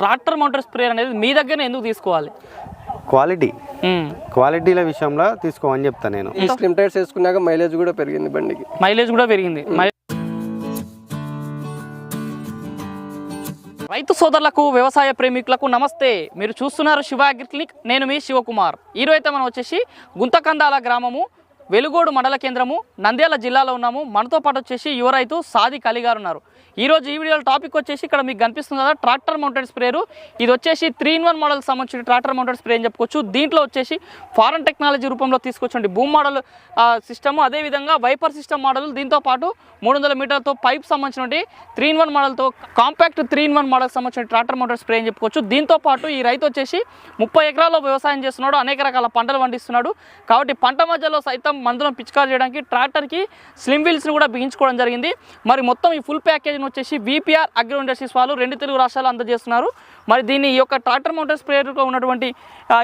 Tractor మౌంటర్ sprayer అనేది మీ దగ్గర ఎందుకు తీసుకోవాలి? క్వాలిటీ. క్వాలిటీల విషయంలో తీసుకోమని చెప్తాను నేను. స్లిమ్ టైర్స్ వేసుకున్నాక మైలేజ్ కూడా పెరిగింది బండికి. మైలేజ్ కూడా పెరిగింది. రైతు సోదరులకు వ్యవసాయ ప్రేమికులకు నమస్తే. మీరు చూస్తున్నారు శివ అగ్రి క్లినిక్. నేను మీ శివకుమార్. ఈరోజు అయితే మనం వచ్చేసి గుంతకందాల గ్రామము వెలుగోడు మండల కేంద్రము నంద్యాల జిల్లాలో ఉన్నాము. మనతో పాటు వచ్చేసి యువ రైతు సాది కలిగారు ఉన్నారు ఈరోజు ఈ వీడియోలో టాపిక్ వచ్చేసి ఇక్కడ మీకు కనిపిస్తుంది కదా ట్రాక్టర్ మౌంటెడ్ స్ప్రేయర్. ఇది వచ్చేసి త్రీ ఇన్ వన్ మోడల్ సంబంధించిన ట్రాక్టర్ మౌంటెడ్ స్ప్రే అని చెప్పుకోవచ్చు. దీంట్లో వచ్చేసి ఫారెన్ టెక్నాలజీ రూపంలో తీసుకొచ్చండి. భూమ్ మోడల్ సిస్టమ్ అదేవిధంగా వైపర్ సిస్టమ్ మోడల్. దీంతో పాటు మూడు వందల మీటర్లతో పైప్ సంబంధించిన త్రీ ఇన్ వన్ మోడల్తో compact three in one model సంబంధించిన ట్రాక్టర్ మోటార్ స్ప్రే అని చెప్పుకోవచ్చు. దీంతో పాటు ఈ రైతు వచ్చేసి ముప్పై ఎకరాల్లో వ్యవసాయం చేస్తున్నాడు. అనేక రకాల పంటలు పండిస్తున్నాడు. కాబట్టి పంట మధ్యలో సైతం మందులను పిచికారు చేయడానికి ట్రాక్టర్కి స్లిమ్ వీల్స్ని కూడా బిగించుకోవడం జరిగింది. మరి మొత్తం ఈ ఫుల్ ప్యాకేజీని వచ్చేసి విపిఆర్ అగ్రో ఇండస్ట్రీస్ వాళ్ళు రెండు తెలుగు రాష్ట్రాలు అందజేస్తున్నారు. మరి దీని ఈ యొక్క ట్రాక్టర్ మోటార్ స్ప్రేయర్లో ఉన్నటువంటి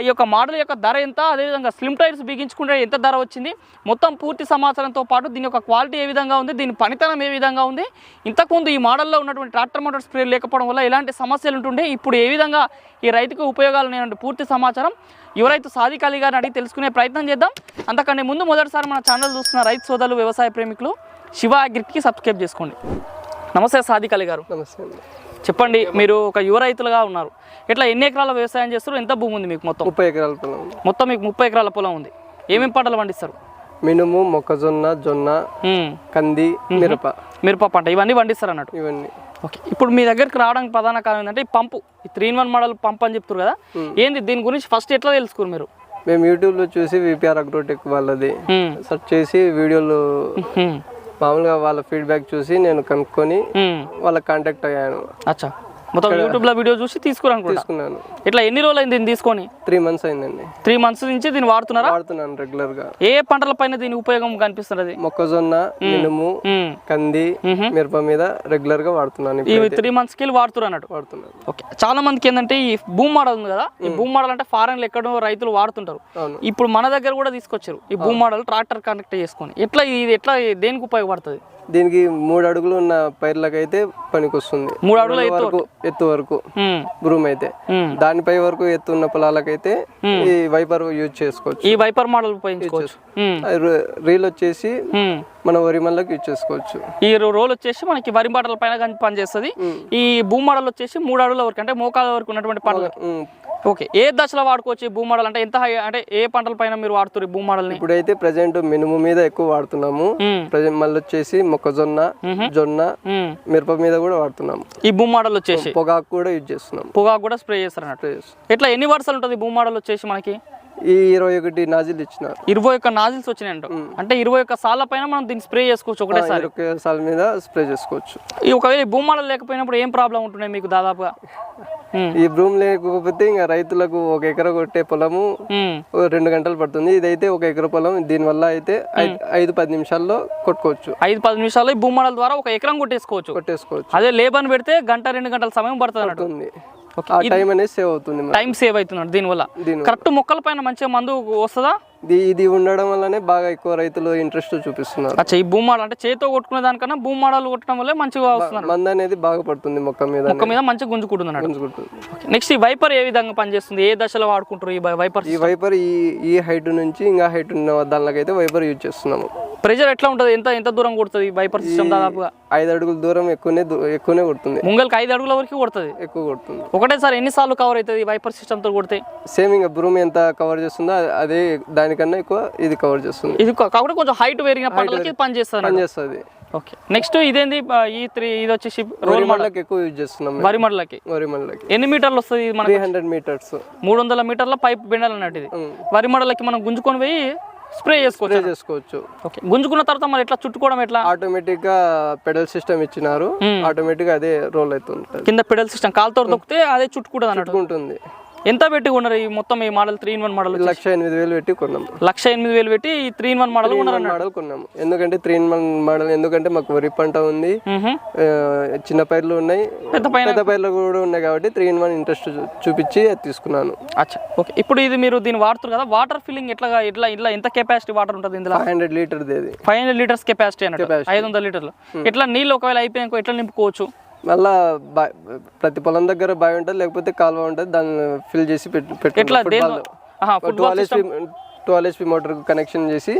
ఈ యొక్క మోడల్ యొక్క ధర ఎంత? అదేవిధంగా స్లిమ్ టైర్స్ బిగించుకుంటే ఎంత ధర వచ్చింది? మొత్తం పూర్తి సమాచారంతో పాటు దీని యొక్క క్వాలిటీ ఏ విధంగా ఉంది? దీని పనితనం ఏ విధంగా ఉంది? ఇంతకుముందు ఈ మోడల్లో ఉన్నటువంటి ట్రాక్టర్ మోటార్ స్ప్రేయర్ లేకపోవడం వల్ల ఎలాంటి సమస్యలు ఉంటుండే? ఇప్పుడు ఏ విధంగా ఈ రైతుకు ఉపయోగాలు ఉన్నాయంటే పూర్తి సమాచారం యువ రైతు సాదిక్ గారిని అడిగి తెలుసుకునే ప్రయత్నం చేద్దాం. అంతకంటే ముందు మొదటిసారి మన ఛానల్ చూస్తున్న రైతు సోదరులు వ్యవసాయ ప్రేమికులు శివ అగ్రికి సబ్స్క్రైబ్ చేసుకోండి. నమస్తే సాధికాలి గారు. నమస్తే చెప్పండి మీరు ఒక యువ రైతులుగా ఉన్నారు. ఇట్లా ఎన్ని ఎకరాల వ్యవసాయం చేస్తారు ఎంత భూమి ఉంది మీకు మొత్తం? ముప్పై ఎకరాల పొలం ఉంది. మొత్తం మీకు ముప్పై ఎకరాల పొలం ఉంది. ఏమేమి పంటలు పండిస్తారు? మినుము మొక్కజొన్న జొన్న. కంది మిరప. మిరప పంట ఇవన్నీ పండిస్తారు అన్నట్టు? ఇవన్నీ. ఓకే. ఇప్పుడు మీ దగ్గరికి రావడానికి ప్రధాన కారణం ఏంటంటే ఈ పంపు ఈ three in one model pump అని చెప్తారు కదా? ఏంది దీని గురించి ఫస్ట్ ఎట్లా తెలుసుకోరు మీరు? మేము యూట్యూబ్లో చూసి విపిఆర్ అగ్రోటెక్ వాళ్ళది. మ్మ్. సెర్చ్ చేసి వీడియోలు. మామూలుగా వాళ్ళ ఫీడ్బ్యాక్ చూసి నేను కనుక్కొని మ్మ్. వాళ్ళ కాంటాక్ట్ అయ్యాను అచ్చా మొత్తం యూట్యూబ్లో వీడియో చూసి తీసుకురనుకుంటా. తీసుకున్నాను. ఇట్లా ఎన్ని రోజులు అయింది దీన్ని తీసుకొని? త్రీ మంత్స్ అయిందండి. త్రీ మంత్స్ నుంచి దీన్ని వాడుతున్నారా? వాడుతున్నాను రెగ్యులర్గా ఏ పంటల పైన దీని ఉపయోగం కనిపిస్తున్నది? మొక్కజొన్న మినుము. కంది మిరప మీద రెగ్యులర్గా వాడుతున్నాను ఈ ఇప్పుడు త్రీ మంత్స్కి వెళ్ళి వాడుతున్నారు అన్నట్టు. వాడుతున్నాను. ఓకే. చాలా మందికి ఏంటంటే ఈ భూమి మోడల్ ఉంది కదా ఈ భూమి మోడల్ అంటే ఫారెన్లో ఎక్కడో రైతులు వాడుతుంటారు. ఇప్పుడు మన దగ్గర కూడా తీసుకొచ్చారు. ఈ భూమి మోడల్ ట్రాక్టర్ కనెక్ట్ చేసుకొని. ఎట్లా ఇది ఎట్లా దేనికి ఉపయోగపడుతుంది? దీనికి మూడు అడుగులు ఉన్న పైర్లకైతే పనికి వస్తుంది మూడు అడుగుల ఎత్తు వరకు ఎత్తు వరకు. బ్రూమ్ అయితే. దానిపై వరకు ఎత్తు ఉన్న పొలాలకైతే ఈ వైపర్ యూజ్ చేసుకోవచ్చు. ఈ వైపర్ మోడల్ రీల్ వచ్చేసి. మన వరి మళ్ళకి యూజ్ చేసుకోవచ్చు. ఈ రోల్ వచ్చేసి మనకి వరి పంటల పైన పనిచేస్తుంది. ఈ భూమి మోడల్ వచ్చేసి మూడు అడుగుల వరకు అంటే మోకాల వరకు ఉన్నటువంటి పంటలు ఉమ్. ఓకే ఏ దశలో వాడుకోవచ్చు భూమి మోడల్? అంటే ఎంత హై అంటే ఏ పంటల పైన మీరు వాడుతారు ఈ భూమి మోడల్ని? ఇప్పుడైతే ప్రజెంట్ మినుము మీద ఎక్కువ వాడుతున్నాము. ప్రజెంట్ మళ్ళీ వచ్చేసి మొక్కజొన్న జొన్న. మిరప మీద కూడా వాడుతున్నాము. ఈ భూమి మోడల్ వచ్చేసి? పొగాకు కూడా యూజ్ చేస్తున్నాం పొగాకు కూడా స్ప్రే చేస్తారు. ఎట్లా ఎన్ని వర్షాలు ఉంటుంది భూమి మోడల్ వచ్చేసి మనకి? ఈ ఇరవై ఒకటి నాజిల్ ఇచ్చినారు ఇరవై ఒక్క నాజిల్స్ వచ్చినాయి అంట ఇరవై ఒక్క సార్ల పైన మనం దీన్ని స్ప్రే చేసుకోవచ్చు ఒకటేసారి. ఇరవై సాల మీద స్ప్రే చేసుకోవచ్చు. ఈ ఒకవేళ ఈ భూమి మోడల్ లేకపోయినప్పుడు ఏం ప్రాబ్లం ఉంటున్నాయి మీకు దాదాపుగా? ఈ బ్రూమ్ లేకపోతే ఇంకా రైతులకు ఒక ఎకర కొట్టే పొలము రెండు గంటలు పడుతుంది. ఇదైతే ఒక ఎకర పొలం. దీనివల్ల అయితే ఐ- ఐదు పది నిమిషాల్లో కొట్టుకోవచ్చు. ఐదు పది నిమిషాల్లో ఈ భూమి మోడల్ ద్వారా ఒక ఎకరం కొట్టేసుకోవచ్చు. కొట్టేసుకోవచ్చు. అదే లేబర్ని పెడితే గంట రెండు గంటల సమయం పడుతుంది. టైం అనేది సేవ్ అవుతుంది. టైం సేవ్ అవుతున్నాడు దీనివల్ల. కరెక్ట్ మొక్కల పైన మంచిగా మందు వస్తుందా? ఇది ఉండడం వల్లనే బాగా ఎక్కువ రైతులు ఇంట్రెస్ట్ చూపిస్తున్నారు. అచ్చా ఈ భూమి మోడల్ అంటే చేతితో కొట్టుకునే దానికన్నా భూమి మోడల్ కొట్టడం వల్లే మంచిగా వస్తున్నారు. మంద అనేది బాగా పడుతుంది మొక్క మీద మొక్క మీద మంచిగా గుంజుకుంటుంది. గుంజుకుంటుంది నెక్స్ట్ ఈ వైపర్ ఏ విధంగా పనిచేస్తుంది? ఏ దశలో వాడుకుంటారు ఈ వైపర్ ఈ వైపర్ ఈ ఈ హైట్ నుంచి ఇంకా హైట్ ఉన్న దానికైతే వైపర్ యూజ్ చేస్తున్నాము. ప్రెజర్ ఎట్లా ఉంటుంది? ఎంత ఎంత దూరం కొడుతుంది వైపర్ సిస్టమ్ దాదాపుగా? ఐదు అడుగుల దూరం ఎక్కువనే ఎక్కువనే కొడుతుంది. ముంగల్కి ఐదు అడుగుల వరకు కొడుతుంది? ఎక్కువ కొడుతుంది. ఒకటేసారి ఎన్నిసార్లు కవర్ అవుతుంది వైపర్ సిస్టమ్తో కొడితే? సేమ్ ఇంకా భూమి ఎంత కవర్ చేస్తుందో అదే దానికన్నా ఎక్కువ ఇది కవర్ చేస్తుంది. ఇది కాబట్టి కొంచెం హైట్ పెరిగిన పంటలకి పని చేస్తుంది పని చేస్తుంది ఓకే నెక్స్ట్ ఇదేంది? ఈ త్రీ ఇది వచ్చేసి రోల్ మళ్ళకి ఎక్కువ యూజ్ చేస్తున్నాం. వరి మడలకి వరి మళ్ళకి ఎన్ని మీటర్లు వస్తుంది ఇది త్రీ మనకి హండ్రెడ్ మీటర్స్ మూడు వందల మీటర్ల పైప్ బెండాలి అన్నట్టు ఇది వరి మడలకి మనం గుంజుకొని పోయి స్ప్రే చేసుకోవచ్చు? స్ప్రే చేసుకోవచ్చు. ఓకే. గుంజుకున్న తర్వాత మరి ఎట్లా? చుట్టుకోవడం ఎట్లా? ఆటోమేటిక్గా పెడల్ సిస్టమ్ ఇచ్చినారు. ఆటోమేటిక్గా అదే రోల్ అవుతుంటుంది. కింద పెడల్ సిస్టమ్ కాలుతో దొక్కితే అదే చుట్టుకుంటుంది. అన్నట్టు ఉంటుంది ఎంత పెట్టి ఉన్నారు ఈ మొత్తం ఈ model three in one model lakh ఎనిమిది వేలు పెట్టి కొన్నాము లక్ష ఎనిమిది వేలు పెట్టి ఈ three in one model model కొన్నాము. ఎందుకంటే త్రీ ఇన్ వన్ మోడల్ ఎందుకంటే మాకు వరి పంట ఉంది. చిన్న పైర్లు ఉన్నాయి. పెద్ద పైన? పెద్ద పైర్లు కూడా ఉన్నాయి కాబట్టి త్రీ ఇన్ వన్ ఇంట్రెస్ట్ చూపించి తీసుకున్నాను. అచ్చా. ఓకే. ఇప్పుడు ఇది మీరు దీన్ని వాడుతారు కదా వాటర్ ఫిల్లింగ్ ఎట్లా ఎట్లా ఇట్లా ఎంత కెపాసిటీ వాటర్ ఉంటుంది ఇందులో? Five hundred liter five hundred liters capacity అన్నట్టు. ఐదు వందల లీటర్లు. ఇట్లా నీళ్ళు ఒకవేళ అయిపోయాక ఎట్లా నింపుకోవచ్చు? మళ్ళా ప్రతి పొలం దగ్గర బావి ఉంటుంది లేకపోతే కాలువ ఉంటుంది దాన్ని ఫిల్ చేసి foot valve twelve HP motor connection చేసి.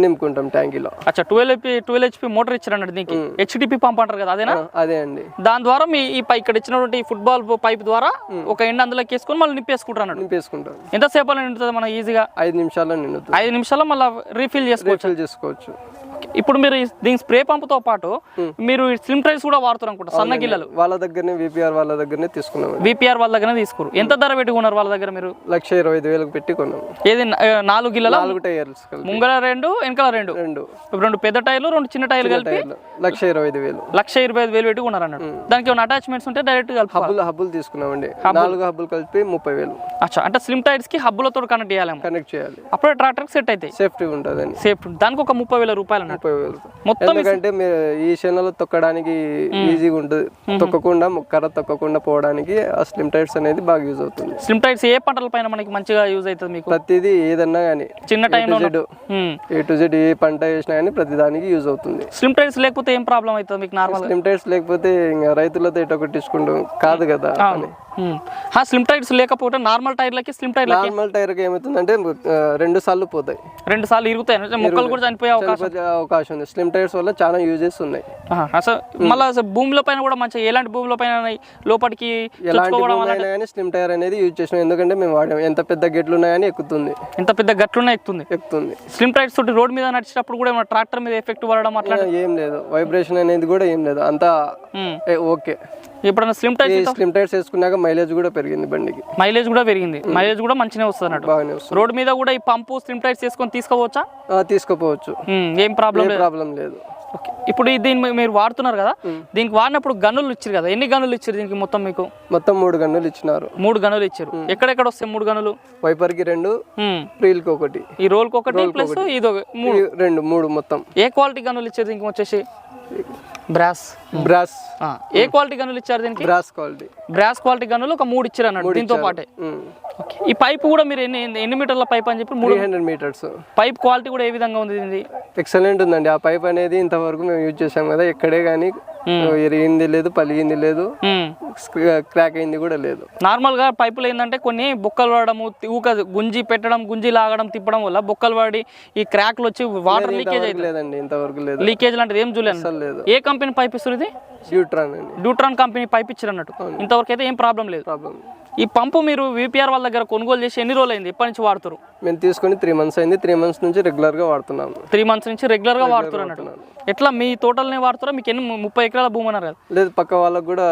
నింపుకుంటాం ట్యాంకీలో. అచ్చా twelve HP twelve HP motor ఇచ్చారు అన్నట్టు దీనికి హెచ్డిపి పంప్ అంటారు కదా అదేనా? అదే అండి. దాని ద్వారా మీ ఈ పై ఇక్కడ ఇచ్చినటువంటి ఫుట్బాల్ పైప్ ద్వారా ఒక ఎండ్ అందులోకి వేసుకొని మళ్ళీ నింపేసుకుంటారు. అన్నట్టు నింపేసుకుంటాం ఎంతసేపు నిండుతుంది మనం ఈజీగా? ఐదు నిమిషాల్లో నిండుతుంది. ఐదు నిమిషాల్లో మళ్ళీ రీఫిల్ చేసుకోవచ్చు. చేసుకోవచ్చు. ఇప్పుడు మీరు దీని స్ప్రే పంపుతో పాటు మీరు స్లిమ్ ట్రైల్స్ కూడా వాడుతారు అనుకుంటా సన్న గిల్లలు. వాళ్ళ దగ్గరనే విపిఆర్ వాళ్ళ దగ్గరనే తీసుకున్నాం విపిఆర్ వాళ్ళ దగ్గర తీసుకోరు. ఎంత ధర పెట్టుకున్నారు వాళ్ళ దగ్గర మీరు? లక్ష ఇరవై ఐదు వేలకు పెట్టి కొన్నాం. ఏది నాలుగు గిల్లల? నాలుగు టైర్స్ ముంగల రెండు వెనకాల రెండు. రెండు. ఇప్పుడు రెండు పెద్ద టైర్లు రెండు చిన్న టైర్లు కలిపి లక్ష ఇరవై ఐదు వేలు. లక్ష ఇరవై ఐదు వేలు పెట్టుకున్నారు అన్నట్టు దానికి ఏమైనా అటాచ్మెంట్స్ ఉంటే డైరెక్ట్ కలుపు హబ్బులు హబ్బులు తీసుకున్నామండి. నాలుగు హబ్బులు కలిపి ముప్పై వేలు. అచ్చా అంటే స్లిమ్ టైర్స్కి హబ్బులతో కనెక్ట్ చేయాలేమో. కనెక్ట్ చేయాలి. అప్పుడే ట్రాక్టర్ సెట్ అవుతాయి సేఫ్టీ ఉంటుందని. సేఫ్ దానికి ఒక ముప్పై వేల రూపాయలు ముప్పై వేలు. మొత్తం ఎందుకంటే మీరు ఈ శనలో తొక్కడానికి ఈజీగా ఉంటుంది తొక్కకుండా కర్ర తొక్కకుండా పోవడానికి ఆ స్లిమ్ టైర్స్ అనేది బాగా యూజ్ అవుతుంది. స్లిమ్ టైర్స్ ఏ పంటల పైన మనకి మంచిగా యూజ్ అవుతుంది మీకు? ప్రతిదీ ఏదన్నా కానీ చిన్న టైంలో జెడ్ ఏ టు జెడ్ ఏ పంట వేసినా కానీ ప్రతి దానికి యూజ్ అవుతుంది. స్లిమ్ టైర్స్ లేకపోతే ఏం ప్రాబ్లం అవుతుంది మీకు నార్మల్ స్లిమ్ టైర్స్ లేకపోతే ఇంకా రైతులతో ఇట కొట్టించుకుంటాం కాదు కదా. స్లిమ్ టైర్స్ లేకపోతే నార్మల్ టైర్లకి స్లిమ్ టైర్లకి నార్మల్ టైర్కి ఏమవుతుందంటే రెండు సార్లు పోతాయి. రెండు సార్లు ఇరుగుతాయి. మొక్కలు కూడా చనిపోయే అవకాశం. అవకాశం ఉంది. స్లిమ్ టైర్స్ వల్ల చాలా యూజెస్ ఉన్నాయి. అసలు మళ్ళీ భూమిలో పైన కూడా మంచిగా ఎలాంటి భూమిలో పైన లోపలికి ఎలాంటి స్లిమ్ టైర్ అనేది యూజ్ చేసినాం. ఎందుకంటే మేము వాడాం ఎంత పెద్ద గెట్లు ఉన్నాయని ఎక్కుతుంది. ఎంత పెద్ద గట్లున్నా ఎక్కుతుంది. ఎక్కుతుంది. స్లిమ్ టైర్స్ తోటి రోడ్ మీద నడిచేటప్పుడు కూడా ట్రాక్టర్ మీద ఎఫెక్ట్ పడడం అట్లా ఏం లేదు. వైబ్రేషన్ అనేది కూడా ఏం లేదు. అంతా ఓకే ఎప్పుడైనా స్లిమ్ టైర్స్ స్లిమ్ టైర్స్ వేసుకున్నాక మైలేజ్ కూడా పెరిగింది బండికి. మైలేజ్ కూడా పెరిగింది. మైలేజ్ కూడా మంచిగా వస్తుంది అన్నట్టు. బాగానే వస్తుంది. రోడ్ మీద కూడా ఈ పంపు స్లిమ్ టైర్స్ తీసుకొని తీసుకోవచ్చా ఆ, తీసుకోపోవచ్చు. ఏం ప్రాబ్లం లేదు. ప్రాబ్లం లేదు. ఓకే. ఇప్పుడు ఈ దీన్ని మీరు వాడుతున్నారు కదా దీనికి వాడినప్పుడు గన్నులు ఇచ్చారు కదా ఎన్ని గన్నులు ఇచ్చారు దీనికి మొత్తం మీకు? మొత్తం మూడు గన్నులు ఇచ్చినారు. మూడు గనులు ఇచ్చారు ఎక్కడెక్కడ వస్తాయి మూడు గనులు వైపర్కి రెండు. ప్రీల్కి ఒకటి. ఈ రోల్కి ఒకటి ప్లస్ ఇది ఒక మూడు. రెండు మూడు మొత్తం. ఏ క్వాలిటీ గనులు ఇచ్చారు దీనికి వచ్చేసి? బ్రాస్ బ్రాస్ ఏ క్వాలిటీ గనులు ఇచ్చారు దీనికి? బ్రాస్ క్వాలిటీ బ్రాస్ క్వాలిటీ గనులు ఒక మూడు ఇచ్చారు అన్నట్టు దీంతో పాటే. ఓకే. ఈ పైప్ కూడా మీరు ఎన్ని ఎన్ని మీటర్ల పైప్ అని చెప్పి మూడు హండ్రెడ్ మీటర్స్ పైప్ క్వాలిటీ కూడా ఏ విధంగా ఉంది దీనిది? ఎక్సలెంట్ ఉందండి. ఆ పైప్ అనేది ఇంతవరకు మేము యూజ్ చేసాం కదా. ఎక్కడే కానీ ఎరిగింది లేదు పలిగింది లేదు. క్రాక్ అయింది కూడా లేదు. నార్మల్గా పైపులు ఏంటంటే కొన్ని బొక్కలు పడడము ఊక గుంజి పెట్టడం గుంజి లాగడం తిప్పడం వల్ల బొక్కలు పడి ఈ క్రాక్లు వచ్చి వాటర్ లీకేజ్ అవుతుంది. లేదండి ఇంతవరకు లేదు. లీకేజ్ లాంటిది ఏం చూడలేదు. లేదు. ఏ కంపెనీ పైప్ ఇస్తుంది ఇది? యూట్రాన్ అండి. డ్యూట్రాన్ కంపెనీ పైప్ ఇచ్చారు అన్నట్టు. ఇంతవరకు అయితే ఏం ప్రాబ్లం లేదు. ప్రాబ్లం ఈ పంపు మీరు విపిఆర్ వాళ్ళ దగ్గర కొనుగోలు చేసి ఎన్ని రోజులు అయింది ఎప్పటి నుంచి వాడుతారు మేము తీసుకొని త్రీ మంత్స్ అయింది. త్రీ మంత్స్ నుంచి రెగ్యులర్గా వాడుతున్నాము త్రీ మంత్స్ నుంచి రెగ్యులర్గా వాడుతున్నారు అన్నట్టు ఎట్లా మీ తోటల్నే వాడుతారా మీకు ఎన్ని ముప్పై ఎకరాల భూమి అన్నారు కదా. లేదు పక్క వాళ్ళకు కూడా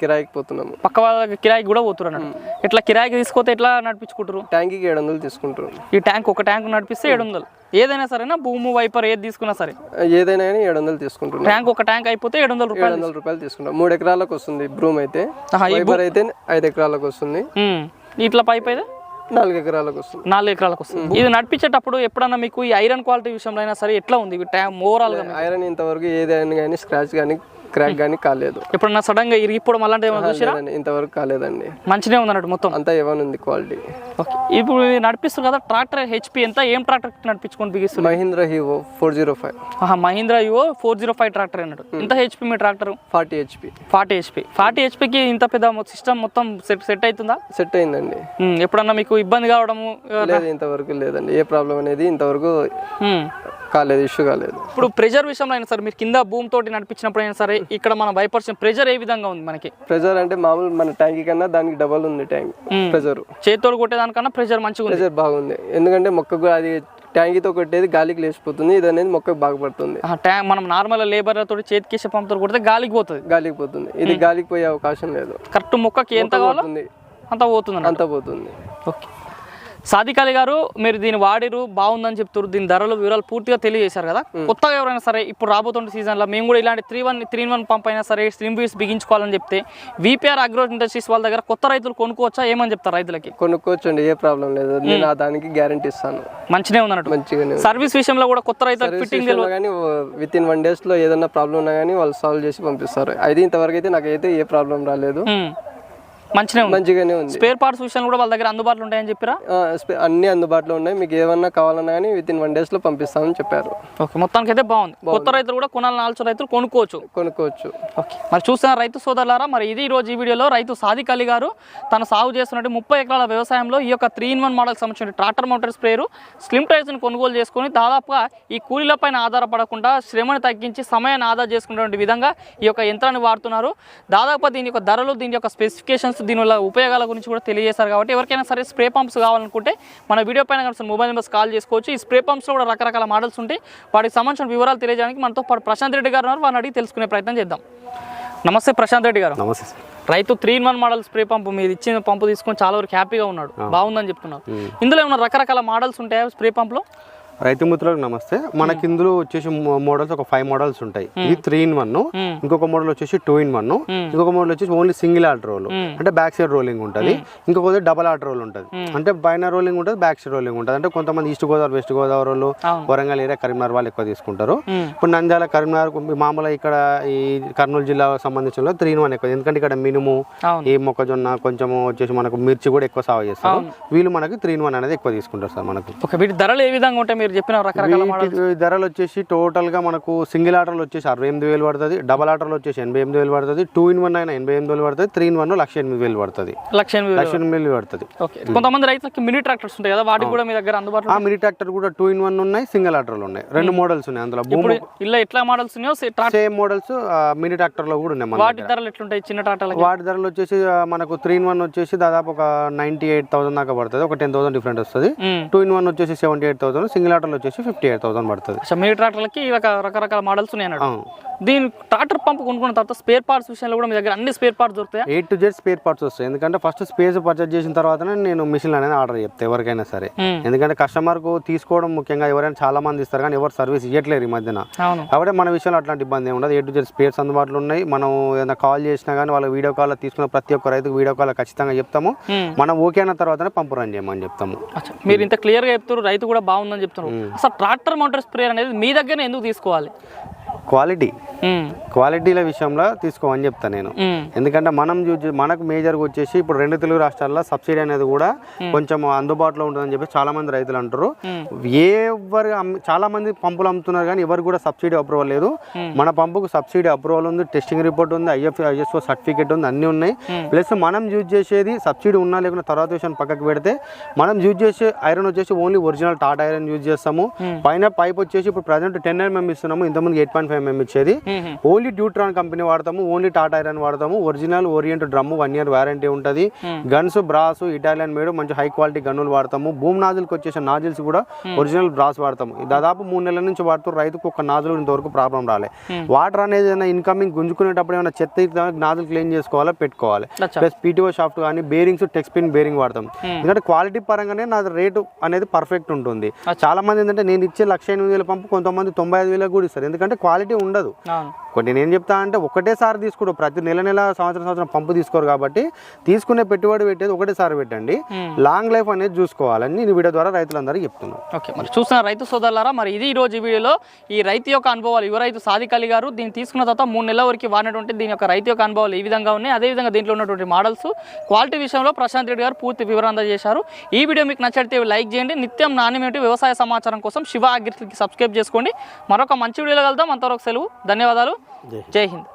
కిరాయికి పోతున్నాము. పక్క వాళ్ళ కిరాయికి కూడా పోతున్నారు అన్నట్టు ఎట్లా కిరాయికి తీసుకోతే ఎట్లా నడిపించుకుంటారు ట్యాంకీకి ఏడు వందలు తీసుకుంటారు ఈ ట్యాంక్ ఒక ట్యాంక్ నడిపిస్తే ఏడు వందలు. ఏదైనా సరేనా భూమి వైపర్ ఏది తీసుకున్నా సరే. ఏదైనా కానీ ఏడు వందలు తీసుకుంటున్నాం. ట్యాంక్ ఒక ట్యాంక్ అయిపోతే ఏడు వందల ఏడు రూపాయలు వందల రూపాయలు తీసుకుంటాం. మూడు ఎకరాలకు వస్తుంది బ్రూమ్ అయితే. ఆహా, ఈ వైబర్ అయితే ఐదు ఎకరాలకు వస్తుంది. ఉమ్. ఇట్లా పైప్ అయితే? నాలుగు ఎకరాలకు వస్తుంది. నాలుగు ఎకరాలకు వస్తుంది. ఇది నడిపించేటప్పుడు ఎప్పుడన్నా మీకు ఈ ఐరన్ క్వాలిటీ విషయంలో అయినా సరే ఎట్లా ఉంది? ట్యాంక్ ఓవరాల్గా ఐరన్ ఇంతవరకు ఏదైనా కానీ స్క్రాచ్ కానీ క్రాక్ కానీ కాలేదు. ఎప్పుడన్నా సడన్గా ఇరిగిపోవడం అలాంటి ఏమైనా చూసిరా? ఇంతవరకు కాలేదండి. మంచిగా ఉంది అన్నట్టు మొత్తం? అంతా ఏమైనా ఉంది క్వాలిటీ. ఓకే. ఇప్పుడు ఇది నడిపిస్తారు కదా ట్రాక్టర్ హెచ్పి ఎంత ఏం ట్రాక్టర్ నడిపించుకొని బిగిస్తుంది Mahindra హీవో four zero five Mahindra Yuvo four zero five tractor అన్నట్టు. ఎంత హెచ్పి మీ tractor? Forty HP forty HP forty హెచ్పికి ఇంత పెద్ద సిస్టమ్ మొత్తం సెట్ సెట్ అవుతుందా? సెట్ అయిందండి. ఎప్పుడన్నా మీకు ఇబ్బంది కావడము లేదు ఇంతవరకు లేదండి. ఏ ప్రాబ్లం అనేది ఇంతవరకు. కాలేదు ఇష్యూ కాలేదు. ఇప్పుడు ప్రెజర్ విషయంలో అయినా సరే మీరు కింద భూమి తోటి నడిపించినప్పుడు అయినా సరే ఇక్కడ మన వైపర్స్ ప్రెజర్ ఏ విధంగా ఉంది మనకి? ప్రెజర్ అంటే మామూలు మన ట్యాంక్ కన్నా దానికి డబల్ ఉంది ట్యాంక్ ప్రెజర్. చేతితో కొట్టేదానికన్నా ప్రెజర్ మంచిగా ఉంది. ప్రెజర్ బాగుంది. ఎందుకంటే మొక్కకు అది ట్యాంకీతో కొట్టేది గాలికి లేచిపోతుంది ఇది అనేది మొక్కకు బాగుపడుతుంది ఆ ట్యాంక్ మనం నార్మల్ లేబర్ తోటి చేతికి పంపుతో కొడితే గాలికి పోతుంది. గాలికి పోతుంది. ఇది గాలికి పోయే అవకాశం లేదు. కరెక్ట్ మొక్కకి ఎంత కావాలో అంత పోతుంది. అంతా పోతుంది. ఓకే. సాదిక్ అలీ గారు మీరు దీన్ని వాడిరు బాగుందని చెప్తారు దీని ధరలు వివరాలు పూర్తిగా తెలియజేశారు కదా. కొత్తగా ఎవరైనా సరే ఇప్పుడు రాబోతున్న సీజన్లో మేము కూడా ఇలాంటి three one three one pump అయినా సరే స్లిమ్ వీడ్స్ బిగించుకోవాలని చెప్తే విపిఆర్ అగ్రో ఇండస్ట్రీస్ వాళ్ళ దగ్గర కొత్త రైతులు కొనుక్కోవచ్చా ఏమని చెప్తారు రైతులకి? కొనుక్కోవచ్చండి ఏ ప్రాబ్లం లేదు. నేను దానికి గ్యారంటీ ఇస్తాను. మంచినే ఉందన్నట్టు. మంచిగానే సర్వీస్ విషయంలో కూడా కొత్త రైతులకు ఫిట్టింగ్ కానీ విత్ ఇన్ వన్ డేస్లో ఏదైనా ప్రాబ్లం ఉన్నా కానీ వాళ్ళు సాల్వ్ చేసి పంపిస్తారు. అయితే ఇంతవరకు అయితే నాకైతే ఏ ప్రాబ్లం రాలేదు. మంచిగా మంచిగానే ఉంది. స్పేర్ పార్ట్స్ విషయాలు కూడా వాళ్ళ దగ్గర అందుబాటులో ఉంటాయని చెప్పిరా? అన్ని అందుబాటులో ఉన్నాయి. మీకు ఏమన్నా కావాలన్నా కానీ విత్ ఇన్ వన్ డేస్లో పంపిస్తామని చెప్పారు. ఓకే మొత్తానికి అయితే బాగుంది. కొత్త రైతులు కూడా కొనాలని ఆలోచన రైతులు కొనుక్కోవచ్చు. కొనుక్కోవచ్చు. ఓకే మరి చూస్తున్న రైతు సోదరులారా మరి ఇది ఈ రోజు ఈ వీడియోలో రైతు సాదిక్ అలీ గారు తను సాగు చేస్తున్నట్టు ముప్పై ఎకరాల వ్యవసాయంలో ఈ యొక్క త్రీ ఇన్ వన్ మోడల్కి సంబంధించిన ట్రాక్టర్ మోటార్ స్ప్రేయర్ స్లిమ్ టైర్స్ని కొనుగోలు చేసుకొని దాదాపుగా ఈ కూలీల పైన ఆధారపడకుండా శ్రమను తగ్గించి సమయాన్ని ఆదా చేసుకునేటువంటి విధంగా ఈ యొక్క యంత్రాన్ని వాడుతున్నారు. దాదాపు దీని యొక్క ధరలు దీని యొక్క స్పెసిఫికేషన్స్ దీనివల్ల ఉపయోగాల గురించి కూడా తెలియజేశారు కాబట్టి ఎవరికైనా సరే స్ప్రే పంప్స్ కావాలనుకుంటే మన వీడియో పైన కనిపిస్తున్న మొబైల్ నెంబర్స్ కాల్ చేసుకోవచ్చు. ఈ స్ప్రే పంప్స్లో కూడా రకరకాల మోడల్స్ ఉంటాయి. వాటికి సంబంధించిన వివరాలు తెలియజేయడానికి మనతో పాటు ప్రశాంత్ రెడ్డి గారు ఉన్నారు. వారిని అడిగి తెలుసుకునే ప్రయత్నం చేద్దాం. నమస్తే ప్రశాంత్ రెడ్డి గారు. నమస్తే రైతు three in one model spray pump మీరు ఇచ్చిన పంపు తీసుకొని చాలా వరకు హ్యాపీగా ఉన్నాడు. బాగుందని చెప్తున్నారు. ఇందులో ఏమైనా రకరకాల మోడల్స్ ఉంటాయా స్ప్రే పంపులో? రైతు మిత్రులకు నమస్తే. మనకి ఇందులో వచ్చేసి మోడల్స్ ఒక ఫైవ్ మోడల్స్ ఉంటాయి. ఇది త్రీ ఇన్ వన్ ఇంకొక మోడల్ వచ్చేసి టూ ఇన్ వన్ ఇంకొక మోడల్ వచ్చేసి ఓన్లీ సింగిల్ ఆర్ట్ రోల్ అంటే బ్యాక్ సైడ్ రోలింగ్ ఉంటుంది. ఇంకొకటి డబల్ ఆర్ట్ రోల్ ఉంటుంది. అంటే పైన రోలింగ్ ఉంటుంది బ్యాక్ సైడ్ రోలింగ్ ఉంటుంది. అంటే కొంతమంది ఈస్ట్ గోదావరి వెస్ట్ గోదావరి వాళ్ళు. వరంగల్ ఏరియా కరీంనగర్ వాళ్ళు ఎక్కువ తీసుకుంటారు. ఇప్పుడు నంద్యాల కరీంనగర్ మామూలుగా ఇక్కడ ఈ కర్నూలు జిల్లా సంబంధించిన త్రీ ఇన్ వన్ ఎక్కువ. ఎందుకంటే ఇక్కడ మినుము ఈ మొక్కజొన్న కొంచెము వచ్చేసి మనకు మిర్చి కూడా ఎక్కువ సాగు చేస్తారు. వీళ్ళు మనకి త్రీ ఇన్ వన్ అనేది ఎక్కువ తీసుకుంటారు సార్ మనకు. వీటి ధరలు ఏ విధంగా ఉంటాయి? మీరు చెప్పిన రకరకాల వీటి ధరలు వచ్చేసి టోటల్గా మనకు సింగిల్ ఆర్డర్లు వచ్చేసి అరవై ఎనిమిది వేలు పడుతుంది డబల్ ఆర్డర్లు వచ్చేసి ఎనభై ఎనిమిది వేలు పడుతుంది టూ ఇన్ వన్ అయినా ఎనభై ఎనిమిది వేలు పడుతుంది త్రీ ఇన్ వన్ లక్ష ఎనిమిది వేలు పడుతుంది. లక్ష ఎనిమిది వేలు. లక్ష ఎనిమిది వేలు పడుతుంది. కొంతమంది రైతులకి మినీ ట్రాక్టర్స్ ఉంటాయి కదా వాటికి కూడా మీ దగ్గర అందుబాటులో ఆ మినీ ట్రాక్టర్ కూడా టూ ఇన్ వన్ ఉన్నాయి సింగిల్ ఆర్డర్లు ఉన్నాయి. రెండు మోడల్స్ ఉన్నాయి అందులో. ఇలా ఎట్లా మోడల్స్ ఉన్నాయో ట్రాక్టర్ సేమ్ మోడల్స్ మినీ ట్రాక్టర్లో కూడా ఉన్నాయి మన వాటి ధరలు ఎట్లుంటాయి చిన్న ట్రాక్టర్లకి వాటి ధరలు వచ్చేసి మనకు త్రీ ఇన్ వన్ వచ్చేసి దాదాపు ఒక నైన్టీ ఎయిట్ థౌసండ్ దాకా పడుతుంది ఒక టెన్ థౌసండ్ డిఫరెంట్ వస్తుంది. టూ ఇన్ వన్ వచ్చేసి సెవెంటీ ఎయిట్ థౌసండ్ సింగిల్ ఆర్డర్లు వచ్చేసి ఫిఫ్టీ ఎయిట్ థౌసండ్ పడుతుంది. సో మినీ ట్రాక్టర్లకి రక రకరకాల మోడల్స్ ఉన్నాయి అన్నాడు. అవును. దీని ట్రాక్టర్ పంప్ కొనుక్కున్న తర్వాత స్పేర్ పార్ట్స్ విషయంలో కూడా మీ దగ్గర అన్ని స్పేర్ పార్ట్స్ దొరుకుతాయా? A to Z spare parts వస్తాయి. ఎందుకంటే ఫస్ట్ స్పేస్ పర్చేస్ చేసిన తర్వాతనే నేను మిషన్ అనేది ఆర్డర్ చెప్తాను ఎవరికైనా సరే. ఎందుకంటే కస్టమర్కు తీసుకోవడం ముఖ్యంగా ఎవరైనా చాలా మంది ఇస్తారు కానీ ఎవరు సర్వీస్ ఇవ్వట్లేరు ఈ మధ్యన. కాబట్టి మన విషయంలో అట్లాంటి ఇబ్బంది ఏమి ఉండదు. ఏ టు జెడ్ స్పేర్స్ అందుబాటులో ఉన్నాయి. మనం ఏదైనా కాల్ చేసినా కానీ వాళ్ళ వీడియో కాల్ తీసుకున్న ప్రతి ఒక్క రైతుకు వీడియో కాల్ ఖచ్చితంగా చెప్తాము. మనం ఓకే అయిన తర్వాతనే పంపు రన్ చేయమని చెప్తాము. మీరు ఇంత క్లియర్గా చెప్తారు రైతు కూడా బాగుందని చెప్తున్నారు. అసలు ట్రాక్టర్ మౌంటర్ స్ప్రేయర్ అనేది మీ దగ్గరనే ఎందుకు తీసుకోవాలి? క్వాలిటీ. క్వాలిటీల విషయంలో తీసుకోమని చెప్తాను నేను. ఎందుకంటే మనం మనకు మేజర్గా వచ్చేసి ఇప్పుడు రెండు తెలుగు రాష్ట్రాల్లో సబ్సిడీ అనేది కూడా కొంచెం అందుబాటులో ఉంటుందని చెప్పి చాలా మంది రైతులు అంటారు. ఎవరు చాలా మంది పంపులు అమ్ముతున్నారు కానీ ఎవరు కూడా సబ్సిడీ అప్రూవల్ లేదు. మన పంపుకు సబ్సిడీ అప్రూవల్ ఉంది టెస్టింగ్ రిపోర్ట్ ఉంది ఐఎఫ్ ఐఎస్ఓ సర్టిఫికేట్ ఉంది అన్నీ ఉన్నాయి. ప్లస్ మనం యూజ్ చేసేది సబ్సిడీ ఉన్నా లేకుండా తర్వాత విషయం పక్కకు పెడితే మనం యూజ్ చేసే ఐరన్ వచ్చేసి only original Tata iron use చేస్తాము. పైన పైప్ వచ్చేసి ఇప్పుడు ప్రజెంట్ టెన్ ఎంఎం ఇస్తున్నాము ఇంతకుముందు ఎయిట్ పాయింట్ ఫైవ్ ఎంఎం ఇచ్చేది. ఓన్లీ డ్యూట్రాన్ కంపెనీ వాడతాము ఓన్లీ టాటా ఐరన్ వాడతాము. Original Orient drum one year warranty ఉంటుంది. గన్స్ బ్రాస్ ఇటాలియన్ మేడ్ మంచి హై క్వాలిటీ గన్నులు వాడతాము. భూమి నాజిల్కి వచ్చేసి నాజిల్స్ కూడా ఒరిజినల్ బ్రాస్ వాడతాము. దాదాపు మూడు నెలల నుంచి వాడుతూ రైతుకు ఒక నాజులు ఇంతవరకు ప్రాబ్లం రాలే. వాటర్ అనేది ఏదైనా ఇన్కమింగ్ గుంజుకునేటప్పుడు ఏమైనా చెత్త నాజులు క్లీన్ చేసుకోవాలా పెట్టుకోవాలి. ప్లస్ పీటీఓ షాఫ్ట్ కానీ బేరింగ్స్ టెక్స్పిన్ బేరింగ్ వాడతాం ఎందుకంటే క్వాలిటీ పరంగానే నా రేటు అనేది పర్ఫెక్ట్ ఉంటుంది. చాలా మంది ఏంటంటే నేను ఇచ్చే లక్ష ఎనిమిది వేల పంపు కొంతమంది తొంభై ఐదు వేలకు కూడా ఇస్తారు. ఎందుకంటే క్వాలిటీ ఉండదు. కొన్ని నేను చెప్తా అంటే ఒకటేసారి తీసుకోడు ప్రతి నెల నెల సంవత్సరం సంవత్సరం పంపు తీసుకోరు కాబట్టి తీసుకునే పెట్టుబడి పెట్టేది ఒకటేసారి పెట్టండి. లాంగ్ లైఫ్ అనేది చూసుకోవాలని నేను ఈ వీడియో ద్వారా రైతులందరికీ చెప్తున్నాను. ఓకే మరి చూస్తున్న రైతు సోదరులారా మరి ఇది ఈ రోజు ఈ వీడియోలో ఈ రైతు యొక్క అనుభవాలు. యువ రైతు సాదిక్ అలీ గారు దీన్ని తీసుకున్న తర్వాత మూడు నెలల వరకు వాడినటువంటి దీని యొక్క రైతు యొక్క అనుభవాలు ఈ విధంగా ఉన్నాయి. అదేవిధంగా దీంట్లో ఉన్నటువంటి మోడల్స్ క్వాలిటీ విషయంలో ప్రశాంత్ రెడ్డి గారు పూర్తి వివరణ అందజేశారు. ఈ వీడియో మీకు నచ్చితే లైక్ చేయండి. నిత్యం నాణ్యమైన వ్యవసాయ సమాచారం కోసం శివ అగ్రికి సబ్స్క్రైబ్ చేసుకోండి. మరొక మంచి వీడియోలో కలుద్దాం. అంతవరకు సెలవు. ధన్యవాదాలు. జై హింద్.